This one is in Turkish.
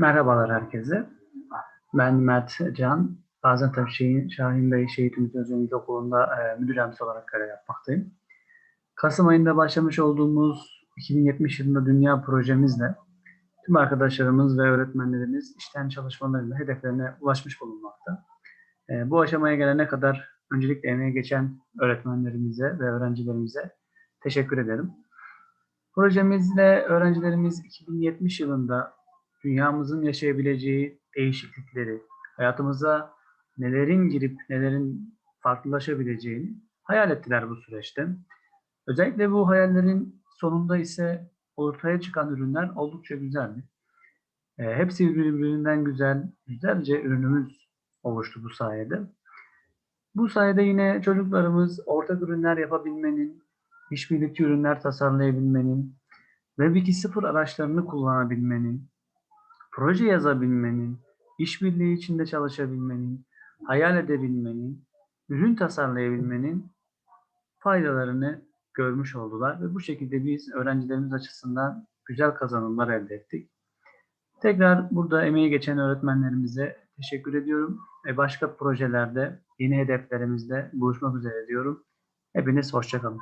Merhabalar herkese. Ben Mert Can. Gaziantep Şahin, Şahin Bey Şehit Ümit Özdemir Okulu'nda e, müdür yardımcısı olarak görev yapmaktayım. Kasım ayında başlamış olduğumuz 2070 yılında dünya projemizle tüm arkadaşlarımız ve öğretmenlerimiz işten çalışmalarıyla hedeflerine ulaşmış bulunmakta. E, bu aşamaya gelene kadar öncelikle emeğe geçen öğretmenlerimize ve öğrencilerimize teşekkür ederim. Projemizle öğrencilerimiz 2070 yılında dünyamızın yaşayabileceği değişiklikleri, hayatımıza nelerin girip nelerin farklılaşabileceğini hayal ettiler bu süreçte. Özellikle bu hayallerin sonunda ise ortaya çıkan ürünler oldukça güzeldi. E, hepsi birbirinden güzel, güzelce ürünümüz oluştu bu sayede. Bu sayede yine çocuklarımız ortak ürünler yapabilmenin, işbirlikçi ürünler tasarlayabilmenin, Web 2.0 araçlarını kullanabilmenin, proje yazabilmenin, işbirliği içinde çalışabilmenin, hayal edebilmenin, ürün tasarlayabilmenin faydalarını görmüş oldular ve bu şekilde biz öğrencilerimiz açısından güzel kazanımlar elde ettik. Tekrar burada emeği geçen öğretmenlerimize teşekkür ediyorum ve başka projelerde yeni hedeflerimizde buluşmak üzere diyorum. Hepiniz hoşçakalın.